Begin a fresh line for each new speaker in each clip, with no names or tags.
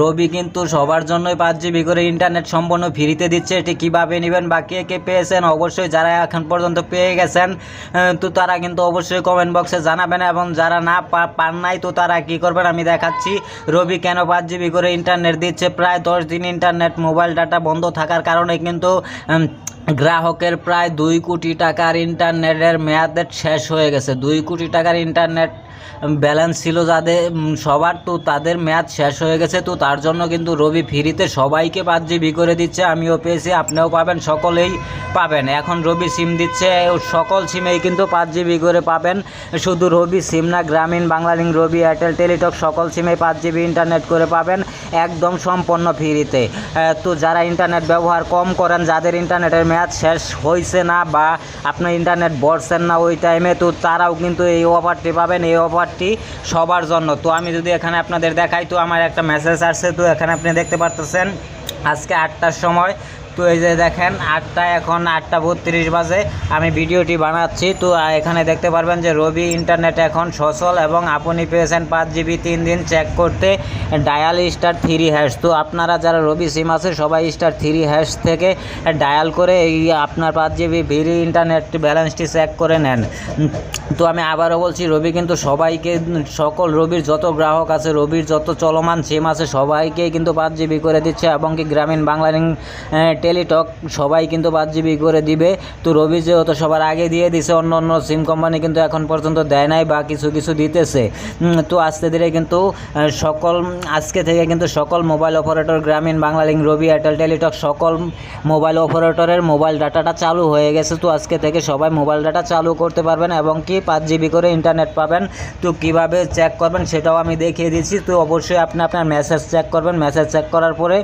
রবি কিন্তু সবার জন্যই পাঁচ জিবি করে ইন্টারনেট সম্পূর্ণ ফ্রিতে দিচ্ছে। এটি কীভাবে নেবেন বা কে কে পেয়েছেন? অবশ্যই যারা এখন পর্যন্ত পেয়ে গেছেন তো তারা কিন্তু অবশ্যই কমেন্ট বক্সে জানাবেন এবং যারা না পান নাই, তো তারা কি করবেন? আমি দেখাচ্ছি। রবি কেন পাঁচ জিবি করে ইন্টারনেট দিচ্ছে? প্রায় দশ দিন ইন্টারনেট মোবাইল ডাটা বন্ধ থাকার কারণে কিন্তু গ্রাহকের প্রায় দুই কোটি টাকার ইন্টারনেটের মেয়াদ শেষ হয়ে গেছে। দুই কোটি টাকার ইন্টারনেট ব্যালেন্স ছিল যাদের সবার তো তাদের মেয়াদ শেষ হয়ে গেছে, তো তার জন্য কিন্তু রবি ফ্রিতে সবাইকে পাঁচ জিবি করে দিচ্ছে। আমিও পেয়েছি, আপনিও পাবেন, সকলেই পাবেন। এখন রবি সিম দিচ্ছে সকল সিমেই কিন্তু পাঁচ জিবি করে পাবেন। শুধু রবি সিম না, গ্রামীণ বাংলালিংক রবি এয়ারটেল, টেলিটক সকল সিমে পাঁচ জিবি ইন্টারনেট করে পাবেন, একদম সম্পন্ন ফ্রিতে। তো যারা ইন্টারনেট ব্যবহার কম করেন, যাদের ইন্টারনেটের মেয়াদ শেষ হয়েছে না বা আপনার ইন্টারনেট বসছেন না ওই টাইমে তো তারাও কিন্তু এই অফারটি পাবেন, এই অফারটি সবার জন্য। তো আমি যদি এখানে আপনাদের দেখাই, তো আমার একটা মেসেজ আসছে, তো এখানে আপনি দেখতে পারতেছেন, আজকে আটটার সময় তো এই যে দেখেন আটটা, এখন আটটা বত্রিশ বাজে। আমি ভিডিওটি বানাচ্ছি। তো এখানে দেখতে পারবেন যে রবি ইন্টারনেট এখন সচল এবং আপনি পেয়েছেন পাঁচ জিবি তিন দিন চেক করতে। ডায়াল স্টার থ্রি হ্যাশ তো, আপনারা যারা রবি সিম আছে, সবাই স্টার থ্রি হ্যাশ থেকে ডায়াল করে এই আপনার পাঁচ জিবি ভিড়ি ইন্টারনেট ব্যালেন্সটি চেক করে নেন। তো, আমি আবারও বলছি, রবি কিন্তু সবাইকে, সকল রবির যত গ্রাহক আছে, রবির যত চলমান সিম আছে, সবাইকেই কিন্তু পাঁচ জিবি করে দিচ্ছে এবং কি গ্রামীণ বাংলালিং টেলিটক, সবাই কিন্তু পাঁচ জিবি করে দিবে। তো রবি যেহেতু সবার আগে দিয়ে দিছে, অন্য অন্য সিম কোম্পানি কিন্তু এখন পর্যন্ত দেয় নাই বা কিছু কিছু দিতেছে। তো আস্তে ধীরে কিন্তু সকল, আজকে থেকে কিন্তু সকল মোবাইল অপারেটর গ্রামীণ বাংলালিংক রবি এয়ারটেল টেলিটক সকল মোবাইল অপারেটরের মোবাইল ডাটাটা চালু হয়ে গেছে। তো আজকে থেকে সবাই মোবাইল ডাটা চালু করতে পারবেন এবং কি পাঁচ জিবি করে ইন্টারনেট পাবেন। তো কীভাবে চেক করবেন সেটাও আমি দেখিয়ে দিচ্ছি। তো অবশ্যই আপনি আপনার মেসেজ চেক করবেন। মেসেজ চেক করার পরে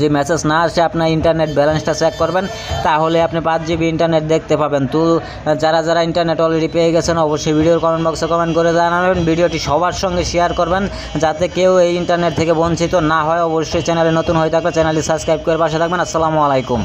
যে মেসেজ না আসে আপনার ইন্টারনেট ব্যালেন্সটা চেক করবেন, তাহলে আপনি পাঁচ জিবি ইন্টারনেট দেখতে পাবেন। তো, যারা যারা ইন্টারনেট অলরেডি পেয়ে গেছেন, অবশ্যই ভিডিওর কমেন্ট বক্সে কমেন্ট করে জানাবেন। ভিডিওটি সবার সঙ্গে শেয়ার করবেন, যাতে কেউ এই ইন্টারনেট থেকে বঞ্চিত না হয়। অবশ্যই চ্যানেলে নতুন হয়ে থাকলে চ্যানেলটি সাবস্ক্রাইব করে পাশে থাকবেন। আসসালামু আলাইকুম।